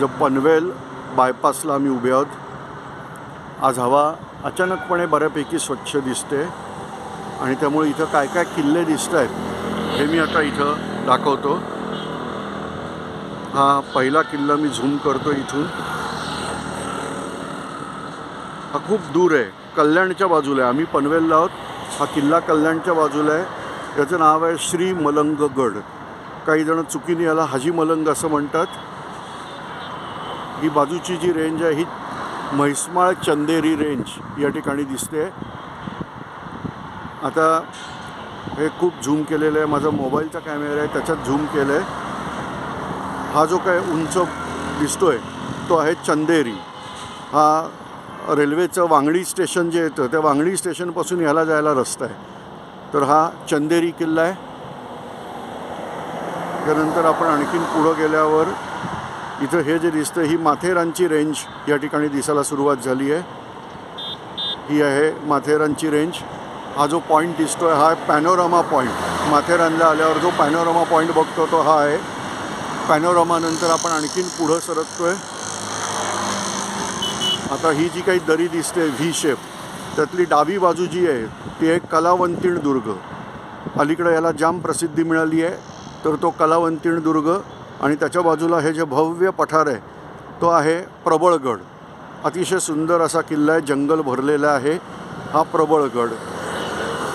जो पनवेल बायपासला आम्ही उभे आहोत. आज हवा अचानकपणे बऱ्यापैकी स्वच्छ दिसते आणि त्यामुळे इथं काय काय किल्ले दिसत आहेत हे मी आता इथं दाखवतो. हा पहिला किल्ला मी झूम करतो इथून. हा खूप दूर आहे कल्याणच्या बाजूला आहे. आम्ही पनवेलला आहोत. हा किल्ला कल्याणच्या बाजूला आहे. याचं नाव आहे श्री मलंगगड. काही जण चुकीने याला हाजी मलंग असं म्हणतात. ही बाजूची जी रेंज आहे ही म्हैसमाळ चंदेरी रेंज या ठिकाणी दिसते. आता हे खूप झूम केलेलं आहे. माझा मोबाईलचा कॅमेरा आहे त्याच्यात झूम केलं आहे हा जो काय उंच दिसतोय तो आहे चंदेरी. हा रेल्वेचं वांगडी स्टेशन जे येतं त्या वांगडी स्टेशनपासून ह्याला जायला रस्ता आहे. तर हा चंदेरी किल्ला आहे. त्यानंतर आपण आणखीन पुढं गेल्यावर इथं हे जे दिसतं ही माथेरानची रेंज या ठिकाणी दिसायला सुरुवात झाली आहे. ही आहे माथेरानची रेंज. हा जो पॉईंट दिसतो आहे हा पॅनोरामा पॉईंट माथेरानला आल्यावर जो पॅनोरामा पॉईंट बघतो तो हा आहे. पॅनोरामानंतर आपण आणखीन पुढं सरकतो आहे आता ही जी काही दरी दिसते व्ही शेप त्यातली डावी बाजू जी आहे ती एक कलावंतीण दुर्ग. अलीकडे याला जाम प्रसिद्धी मिळाली आहे तर तो कलावंतीण दुर्ग आणि त्याच्या बाजूला हे जे भव्य पठार आहे तो आहे प्रबळगड. अतिशय सुंदर असा किल्ला आहे जंगल भरलेला आहे हा प्रबळगड.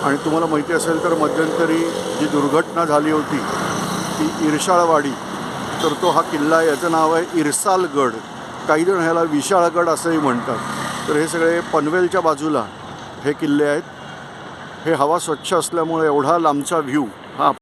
आणि तुम्हाला माहिती असेल तर मध्यंतरी जी दुर्घटना झाली होती ती इरशाळवाडी तर तो हा किल्ला आहे याचं नाव आहे इरसालगड. काही जण ह्याला विशाळगड असंही म्हणतात. तर हे सगळे पनवेलच्या बाजूला हे किल्ले आहेत. हे हवा स्वच्छ असल्यामुळे एवढा लांबचा व्ह्यू